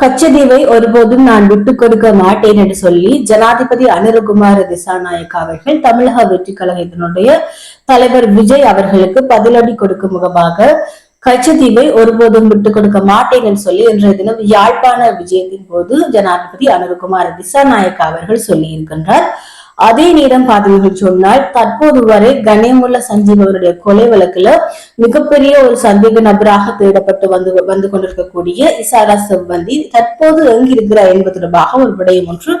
கச்சதீவை ஒருபோதும் நான் விட்டுக் கொடுக்க மாட்டேன் என்று சொல்லி ஜனாதிபதி அனுரகுமார திசாநாயக் அவர்கள் தமிழக வெற்றி கழகத்தினுடைய தலைவர் விஜய் அவர்களுக்கு பதிலடி கொடுக்கும் முகமாக கச்சதீவை ஒருபோதும் விட்டுக் கொடுக்க மாட்டேன் என்று சொல்லி இன்றைய தினம் யாழ்ப்பாண விஜயத்தின் போது ஜனாதிபதி அனுரகுமார திசாநாயக் அவர்கள் சொல்லி இருக்கின்றார் அதே நேரம் பார்த்தீர்கள் சொன்னால் தற்போது வரை கணேமுல்ல சஞ்சீவ் அவருடைய கொலை வழக்குல மிகப்பெரிய ஒரு சந்தேக நபராக தேடப்பட்டு வந்து வந்து கொண்டிருக்கக்கூடிய இசாரா செவ்வந்தி தற்போது எங்கிருக்கிறார் என்பது தொடர்பாக ஒரு விடயம் ஒன்று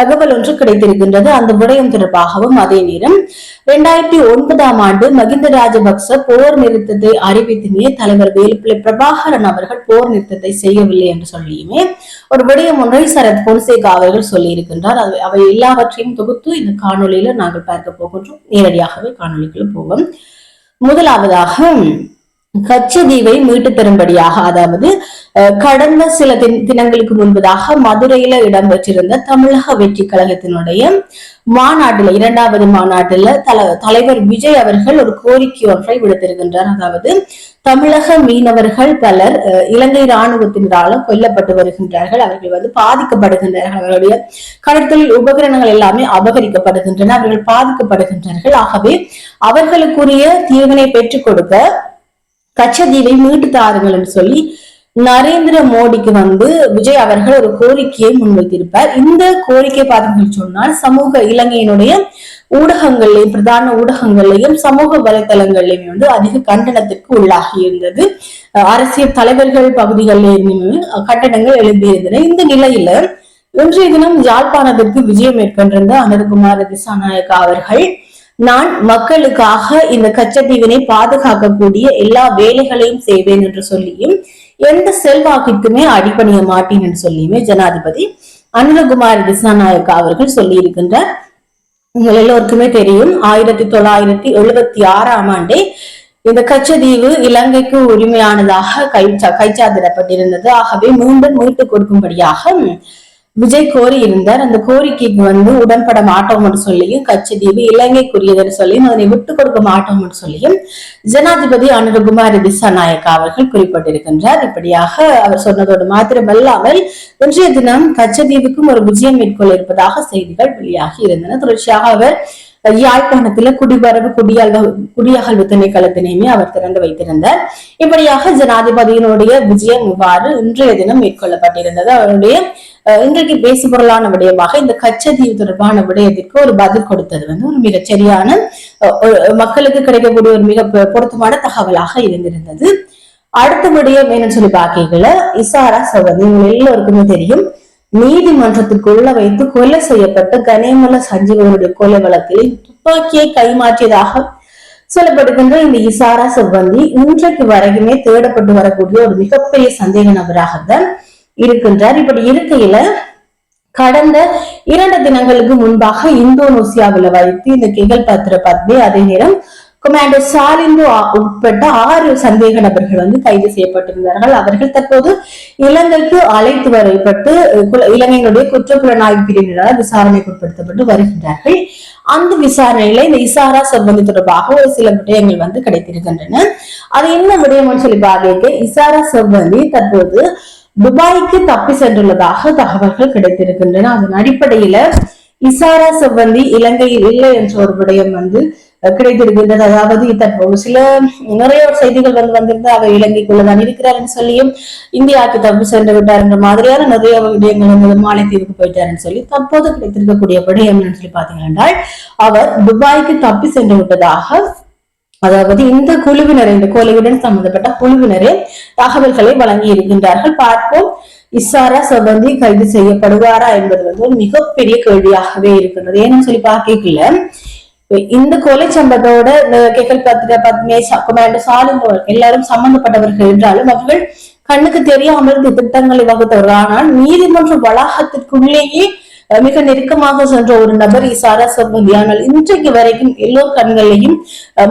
தகவல் ஒன்று கிடைத்திருக்கின்றது. அந்த விடயம் தொடர்பாகவும் அதே நேரம் இரண்டாயிரத்தி ஒன்பதாம் ஆண்டு மகிந்த ராஜபக்ச போர் நிறுத்தத்தை அறிவித்துமே தலைவர் வேலுப்பிள்ளை பிரபாகரன் அவர்கள் போர் நிறுத்தத்தை செய்யவில்லை என்று சொல்லியுமே ஒரு விடயம் ஒன்றை சரத் பொன்சேகா அவர்கள் சொல்லியிருக்கின்றார். அவை எல்லாவற்றையும் தொகுத்து இந்த காணொளியில நாங்கள் பார்க்க போகின்றோம். நேரடியாகவே காணொலிக்குள்ள போவோம். முதலாவதாக கச்சதீவை மீட்டு தரும்படியாக அதாவது கடந்த சில தினங்களுக்கு முன்பதாக மதுரையில இடம்பெற்றிருந்த தமிழக வெற்றி கழகத்தினுடைய மாநாட்டில் இரண்டாவது மாநாட்டில் தல தலைவர் விஜய் அவர்கள் ஒரு கோரிக்கை ஒன்றை விடுத்திருக்கின்றார். அதாவது தமிழக மீனவர்கள் பலர் இலங்கை இராணுவத்தினரால கொல்லப்பட்டு வருகின்றார்கள். அவர்கள் வந்து பாதிக்கப்படுகின்றார்கள். அவர்களுடைய கடற்தொழில் உபகரணங்கள் எல்லாமே அபகரிக்கப்படுகின்றன. அவர்கள் பாதிக்கப்படுகின்றார்கள். ஆகவே அவர்களுக்குரிய தீவினை பெற்றுக் கொடுக்க கச்சதீவை மீட்டு தாருங்கள்னு என்று சொல்லி நரேந்திர மோடிக்கு வந்து விஜய் அவர்கள் ஒரு கோரிக்கையை முன்வைத்திருப்பார். இந்த கோரிக்கை பார்த்தீங்கன்னு சொன்னால் சமூக இலங்கையினுடைய ஊடகங்கள்லையும் பிரதான ஊடகங்கள்லையும் சமூக வலைதளங்கள்லையும் வந்து அதிக கண்டனத்திற்கு உள்ளாகி இருந்தது. அரசியல் தலைவர்கள் பகுதிகளிலும் கட்டணங்கள் எழுந்தியிருந்தன இந்த நிலையில இன்றைய தினம் யாழ்ப்பாணத்திற்கு விஜயம் மேற்கொண்டிருந்த அனுர்குமார் திசாநாயக்கா அவர்கள் நான் மக்களுக்காக இந்த கச்சத்தீவினை பாதுகாக்கக்கூடிய எல்லா வேலைகளையும் செய்வேன் என்று சொல்லியும் எந்த செல்வாக்கிற்குமே அடிப்பணிய மாட்டேன் என்று சொல்லியுமே ஜனாதிபதி அனிலகுமார் திசாநாயக்கா அவர்கள் சொல்லி இருக்கின்றார் உங்கள் எல்லோருக்குமே தெரியும் ஆயிரத்தி தொள்ளாயிரத்தி எழுபத்தி ஆறாம் ஆண்டே இந்த கச்சதீவு இலங்கைக்கு உரிமையானதாக கை கைச்சாதிடப்பட்டிருந்தது ஆகவே மீண்டும் மீட்டுக் கொடுக்கும்படியாக விஜய் கோரி இருந்தார் அந்த கோரிக்கைக்கு வந்து உடன்பட மாட்டோம் என்று சொல்லியும் கச்சதீவு இலங்கைக்குரியதுன்னு சொல்லியும் அதனை விட்டுக் கொடுக்க மாட்டோம் என்று சொல்லியும் ஜனாதிபதி அனுரகுமார் திசாநாயக்கா அவர்கள் குறிப்பிட்டிருக்கின்றார். இப்படியாக அவர் சொன்னதோடு மாத்திரமல்லாமல் இன்றைய தினம் கச்சதீவுக்கும் ஒரு விஜயம் மேற்கொள்ள இருப்பதாக செய்திகள் வெளியாகி இருந்தன. தொடர்ச்சியாக அவர் யாழ்ப்பாணத்துல குடிவரவு குடியல்வ குடியகல்வு திணைக்களத்தினையுமே அவர் திறந்து வைத்திருந்தார். இப்படியாக ஜனாதிபதியினுடைய விஜயம் இவ்வாறு இன்றைய தினம் மேற்கொள்ளப்பட்டிருந்தது. அவருடைய இன்றைக்கு பேசு பொருளான விடயமாக இந்த கச்சதீவு தொடர்பான விடயத்திற்கு ஒரு பதில் கொடுத்தது வந்து ஒரு மிகச்சரியான மக்களுக்கு கிடைக்கக்கூடிய ஒரு மிக பொருத்தமான தகவலாக இருந்திருந்தது. அடுத்த விடயம் என்னன்னு சொல்லி பாக்கீங்கள இசாரா சவதி எல்லோருக்குமே தெரியும். நீதிமன்றத்துக்குள்ள வைத்து கொலை செய்யப்பட்ட கனேமல சஞ்சீவனுடைய கொலை வழக்கில் துப்பாக்கியை கைமாற்றியதாக சொல்லப்படுகின்ற இந்த இசாரா செவ்வந்தி இன்றைக்கு வரைக்குமே தேடப்பட்டு வரக்கூடிய ஒரு மிகப்பெரிய சந்தேக நபராகத்தான் இருக்கின்றார். இப்படி இருக்கையில கடந்த இரண்டு தினங்களுக்கு முன்பாக இந்தோனேசியாவில் வைத்து இந்த கெகல் பத்திர பத்மி அதே நேரம் கொமாண்டோ சாலிந்து உட்பட்ட ஆறு சந்தேக நபர்கள் வந்து கைது செய்யப்பட்டிருந்தார்கள். அவர்கள் தற்போது இலங்கைக்கு அழைத்து வரப்பட்டு இலங்கையினுடைய குற்றப்புலனாய்வு பிரிவினரால் விசாரணைக்கு உட்படுத்தப்பட்டு வருகின்றார்கள். அந்த விசாரணையில இந்த இசாரா சம்பந்தி தொடர்பாக ஒரு சில விடயங்கள் வந்து கிடைத்திருக்கின்றன. அது என்ன விடயம்னு சொல்லி பாருங்க. இசாரா செவ்வந்தி தற்போது துபாய்க்கு தப்பி சென்றுள்ளதாக தகவல்கள் கிடைத்திருக்கின்றன. அதன் அடிப்படையில இசாரா செவ்வந்தி இலங்கையில் இல்லை என்ற ஒரு விடயம் வந்து கிடைத்திருக்கின்றது. அதாவது தற்போது சில நிறைய செய்திகள் வந்து வந்திருந்து அவர் இலங்கைக்குள்ளதான் இருக்கிறாருன்னு சொல்லியும் இந்தியாவுக்கு தப்பு சென்று விட்டார் என்ற மாதிரியான நிறைய விடயங்கள் வந்து மாலைத்தீவுக்கு போயிட்டாருன்னு சொல்லி தற்போது கிடைத்திருக்கக்கூடிய விடயம் சொல்லி பாத்தீங்கன்னா அவர் துபாய்க்கு தப்பி சென்று விட்டதாக அதாவது இந்த குழுவினர் இந்த கொலையுடன் சம்பந்தப்பட்ட குழுவினரே தகவல்களை வழங்கி இருக்கின்றார்கள் பார்ப்போம். இசாரா சபந்தி கைது செய்யப்படுவாரா என்பது வந்து ஒரு மிகப்பெரிய கேள்வியாகவே இருக்கின்றது. ஏன்னு சொல்லி பார்க்கல இந்த கொலை சம்பவத்தோட கேக்கல் பத்திர பத்மே கொமாண்டோ சாலிம் எல்லாரும் சம்பந்தப்பட்டவர்கள் என்றாலும் அவர்கள் கண்ணுக்கு தெரியாமல் இந்த திட்டங்களை வகுத்தவர்கள். ஆனால் நீதிமன்ற வளாகத்திற்குள்ளேயே மிக நெருக்கமாக சென்ற ஒரு நபர் இசாரா சம்பந்தி ஆனால் இன்றைக்கு வரைக்கும் எல்லோர் கண்களையும்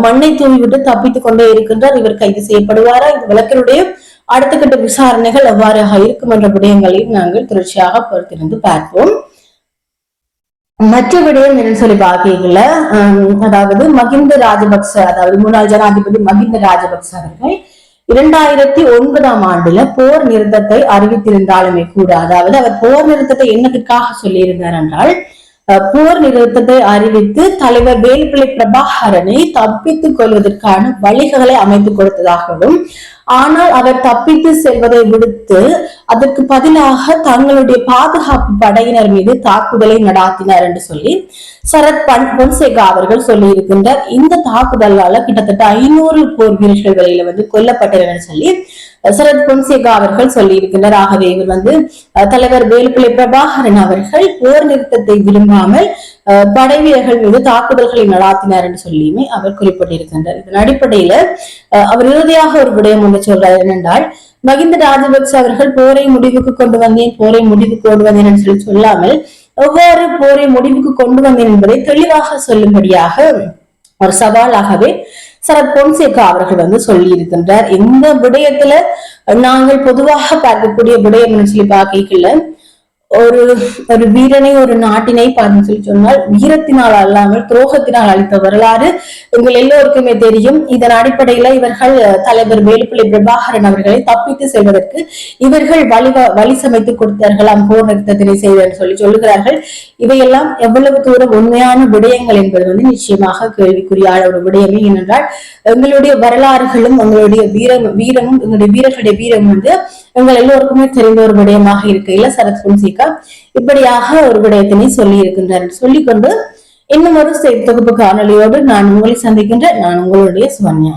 மண்ணை தூவிவிட்டு தப்பித்துக் கொண்டே இருக்கின்றார். இவர் கைது செய்யப்படுவாரா? இந்த வழக்கினுடைய அடுத்த கட்ட விசாரணைகள் எவ்வாறாக இருக்கும் என்ற விடயங்களையும் நாங்கள் தொடர்ச்சியாக பொறுத்திருந்து பார்ப்போம். மற்ற விடயம் என்ன சொல்லி பாக்கீங்கள அதாவது மகிந்த ராஜபக்ச அதாவது முன்னாள் ஜனாதிபதி மகிந்த ராஜபக்ச அவர்கள் இரண்டாயிரத்தி ஒன்பதாம் ஆண்டுல போர் நிறுத்தத்தை அறிவித்திருந்தாலுமே கூட அதாவது அவர் போர் நிறுத்தத்தை என்னதுக்காக சொல்லியிருந்தார் என்றால் அஹ், போர் நிறுத்தத்தை அறிவித்து தலைவர் வேலுப்பிள்ளை பிரபாகரனை தப்பித்துக் கொள்வதற்கான வழிகளை அமைத்துக் கொடுத்ததாகவும் ஆனால் அவர் தப்பித்து செல்வதை விடுத்து அதற்கு பதிலாக தங்களுடைய பாதுகாப்பு படையினர் மீது தாக்குதலை நடாத்தினார் என்று சொல்லி சரத் பன் பொன்சேகா அவர்கள் சொல்லி இருக்கின்றார் இந்த தாக்குதலால கிட்டத்தட்ட ஐநூறு போர் வீரர்கள் வரையில வந்து கொல்லப்பட்டனர் சொல்லி சரத் பொன்சேகா அவர்கள் சொல்லி இருக்கின்றார் ஆகவே இவர் வந்து தலைவர் வேலுப்பிள்ளை பிரபாகரன் அவர்கள் போர் நிறுத்தத்தை விரும்பாமல் படை வீரர்கள் மீது தாக்குதல்களை நடாத்தினார் என்று சொல்லியுமே அவர் குறிப்பிட்டிருக்கின்றார். இதன் அடிப்படையில அவர் இறுதியாக ஒரு விடயம் ஒன்று சொல்றார். என்னென்றால் மகிந்த ராஜபக்ச அவர்கள் போரை முடிவுக்கு கொண்டு வந்தேன் போரை முடிவுக்கு கொண்டு வந்தேன் என்று சொல்லி சொல்லாமல் எவ்வாறு போரை முடிவுக்கு கொண்டு வந்தேன் என்பதை தெளிவாக சொல்லும்படியாக ஒரு சவாலாகவே சரத் பொன்சேகா அவர்கள் வந்து சொல்லி இருக்கின்றார் இந்த விடயத்துல நாங்கள் பொதுவாக பார்க்கக்கூடிய விடயம் என்று சொல்லி பார்க்கல ஒரு ஒரு வீரனை ஒரு நாட்டினை பார்த்து சொல்லி சொன்னால் வீரத்தினால் அல்லாமல் துரோகத்தினால் அளித்த வரலாறு உங்கள் எல்லோருக்குமே தெரியும். இதன் அடிப்படையில இவர்கள் தலைவர் வேலுப்பிள்ளை பிரபாகரன் அவர்களை தப்பித்து செல்வதற்கு இவர்கள் வழி வழி சமைத்து கொடுத்தார்களாம் போர் நிறுத்தத்தினை செய்தன்னு சொல்லி சொல்லுகிறார்கள். இவையெல்லாம் எவ்வளவு தூரம் உண்மையான விடயங்கள் என்பது வந்து நிச்சயமாக கேள்விக்குறியான ஒரு விடயமே ஏனென்றால் எங்களுடைய வரலாறுகளும் எங்களுடைய வீரம் வீரமும் எங்களுடைய வீரர்களுடைய வீரம் வந்து எங்கள் எல்லோருக்குமே தெரிந்த ஒரு விடயமாக இருக்கையில சரத் பொன்சேகா இப்படியாக ஒரு விடயத்தினை சொல்லி இருக்கின்றார் சொல்லிக்கொண்டு இன்னும் ஒரு செய்தி தொகுப்பு காணொலியோடு நான் உங்களை சந்திக்கின்ற நான் உங்களுடைய சுவன்யா.